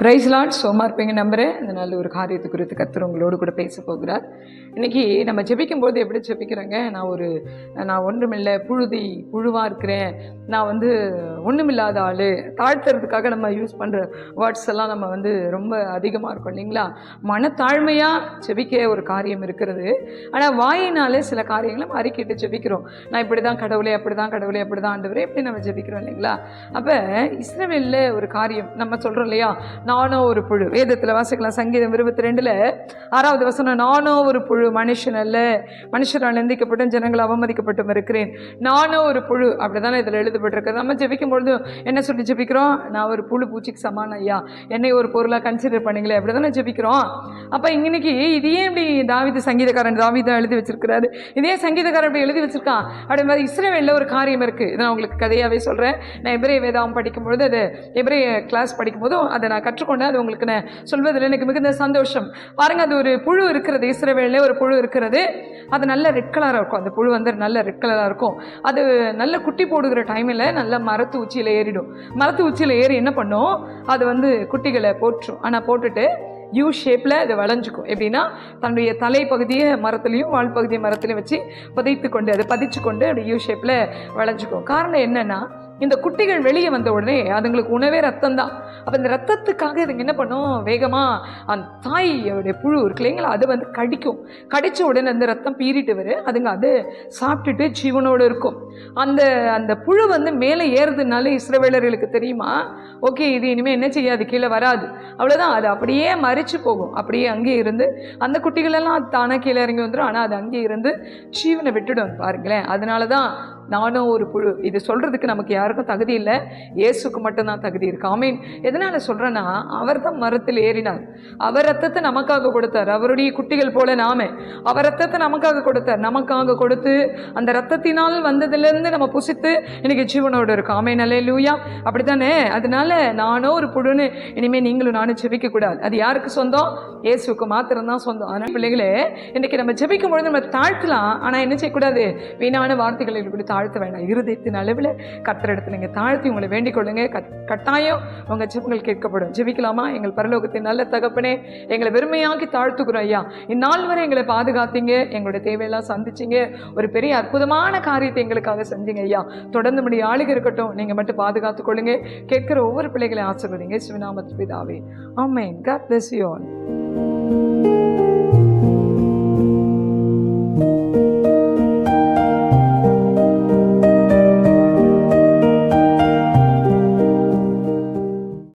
Price lot சோமா இருப்பீங்க நம்புறேன். இந்த நல்ல ஒரு காரியத்தை குறித்து கத்துற உங்களோடு கூட பேச போகிறார். இன்னைக்கு நம்ம ஜெபிக்கும் போது எப்படி ஜெபிக்கிறேங்க? நான் ஒரு நான் ஒன்றுமில்லை புழுதி புழுவாக இருக்கிறேன். நான் வந்து ஒன்றுமில்லாத ஆள். தாழ்த்துறதுக்காக நம்ம யூஸ் பண்ணுற வேர்ட்ஸ் எல்லாம் நம்ம வந்து ரொம்ப அதிகமாக இருக்கும் இல்லைங்களா? மனத்தாழ்மையாக ஜெபிக்க ஒரு காரியம் இருக்கிறது. ஆனால் வாயினாலே சில காரியங்களை நம்ம அறிக்கிட்டு ஜெபிக்கிறோம். நான் இப்படி தான் கடவுளே அப்படி தான் கடவுளே அப்படி தான் ஆண்டவரே இப்படி நம்ம ஜெபிக்கிறோம் இல்லைங்களா? அப்போ இஸ்ரவேலில் ஒரு காரியம் நம்ம சொல்கிறோம் இல்லையா? நானும் ஒரு புழு. வேதத்தில் வாசிக்கலாம் சங்கீதம் இருபத்தி ரெண்டில் ஆறாவது வசனம் நானும் ஒரு புழு மனுஷன் அல்ல. மனுஷனால் நிந்திக்கப்பட்டும் ஜனங்கள் அவமதிக்கப்பட்டும் இருக்கிறேன். நானும் ஒரு புழு அப்படி தானே இதில் எழுதப்பட்டிருக்கு. நம்ம ஜெபிக்கும் பொழுது என்ன சொல்லி ஜெபிக்கிறோம்? நான் ஒரு புழு பூச்சிக்கு சமான ஐயா. என்னை ஒரு பொருளாக கன்சிடர் பண்ணீங்களே அப்படி தானே ஜெபிக்கிறோம். அப்போ இன்னைக்கு இதையே இப்படி தாவிது சங்கீதக்காரன் தாவிதான் எழுதி வச்சிருக்கிறாரு? இதே சங்கீதக்காரன் இப்படி எழுதி வச்சிருக்கான் அப்படி மாதிரி இஸ்ரேவேலில் ஒரு காரியம் இருக்குது இதை நான் உங்களுக்கு கதையாகவே சொல்கிறேன் நான் எபிரே வேதாவும் படிக்கும்பொழுது அது எபிரே கிளாஸ் படிக்கும்போதும் அதை நான் கற்றுக்கொண்டேன் அது உங்களுக்கு நான் சொல்வதில் எனக்கு மிகுந்த சந்தோஷம். பாருங்கள் அது ஒரு புழு இருக்கிறது. இஸ்ரேவேலில் ஒரு புழு இருக்கிறது. அது நல்ல ரெட் கலராக இருக்கும். அந்த புழு வந்து நல்ல ரெட் கலராக இருக்கும். அது நல்ல குட்டி போடுகிற டைமில் நல்ல மரத்து உச்சியில் ஏறிடும். மரத்து உச்சியில் ஏறி என்ன பண்ணும்? அது வந்து குட்டிகளை போட்டுரும் ஆனால் போட்டுட்டு யூ ஷேப்பில் அது வளைஞ்சிக்கும். எப்படின்னா தன்னுடைய தலைப்பகுதியை மரத்துலேயும் வால் பகுதியை மரத்துலையும் வச்சு புதைத்து கொண்டு அதை பதிச்சு கொண்டு அப்படி யூ ஷேப்பில் வளைஞ்சிக்கும். காரணம் என்னென்னா இந்த குட்டிகள் வெளியே வந்த உடனே அதுங்களுக்கு உணவே ரத்தம் தான் அப்போ இந்த ரத்தத்துக்காக இதுங்க என்ன பண்ணும் வேகமாக அந்த தாயோடைய புழு இருக்கு இல்லைங்களா அது வந்து கடிக்கும். கடித்த உடனே அந்த ரத்தம் பீறிட்டு வரும் அதுங்க அது சாப்பிட்டுட்டு ஜீவனோடு இருக்கும். அந்த அந்த புழு வந்து மேலே ஏறுதுனால இஸ்ரவேலர்களுக்கு தெரியுமா? ஓகே இது இனிமேல் என்ன செய்யாது கீழே வராது. அவ்வளோதான் அது அப்படியே மறிச்சு போகும். அப்படியே அங்கேயே இருந்து அந்த குட்டிகளெல்லாம் அது தானாக கீழே இறங்கி வந்துடும் ஆனால் அது அங்கேயே இருந்து ஜீவனை விட்டுடும் பாருங்களேன். அதனால தான் நானும் ஒரு புழு. இது சொல்கிறதுக்கு நமக்கு எல்லாருக்கும் தகுதி இல்லை. இயேசுக்கு மட்டும்தான் தகுதி இருக்கு. ஆமீன். எதனால் சொல்கிறேன்னா அவர் தான் மரத்தில் ஏறினார். அவர் ரத்தத்தை நமக்காக கொடுத்தார். அவருடைய குட்டிகள் போல நாம. அவர் ரத்தத்தை நமக்காக கொடுத்தார். நமக்காக கொடுத்து அந்த ரத்தத்தினால் வந்ததுலேருந்து நம்ம புசித்து இன்னைக்கு ஜீவனோடு இருக்கும். ஆமீன். அலே லூயா அப்படி தானே அதனால நானோ ஒரு புழுன்னு இனிமேல் நீங்களும் நானும் ஜெபிக்க கூடாது. அது யாருக்கு சொந்தம்? இயேசுக்கு மாத்திரம்தான் சொந்தம். அதனால் பிள்ளைகளே இன்னைக்கு நம்ம ஜெபிக்கும் பொழுது நம்ம தாழ்த்தலாம். ஆனால் என்ன செய்யக்கூடாது? வீணான வார்த்தைகளை இப்படி தாழ்த்த வேண்டாம் இருதயத்தின் அளவில் கர்த்தர் இடத்துல நீங்கள் தாழ்த்தி உங்களை வேண்டிக் கொள்ளுங்க. கட்- கட்டாயம் உங்கள் ஜெபங்கள் கேட்கப்படும். ஜெபிக்கலாமா? எங்கள் பரலோகத்தின் நல்ல தகப்பனே எங்களை வெறுமையாக்கி தாழ்த்துக்கிறோம் ஐயா. இந்நாள் வரை எங்களை பாதுகாத்தீங்க. எங்களுடைய தேவையெல்லாம் சந்திச்சிங்க. ஒரு பெரிய அற்புதமான காரியத்தை எங்களுக்காக செஞ்சீங்க ஐயா. தொடர்ந்து முடிய ஆளுக இருக்கட்டும். நீங்கள் மட்டும் பாதுகாத்துக் கொள்ளுங்க. கேட்கிற ஒவ்வொரு பிள்ளைகளையும் ஆசைப்படுங்க சிவநாமத்து பிதாவே. Amen. God bless you all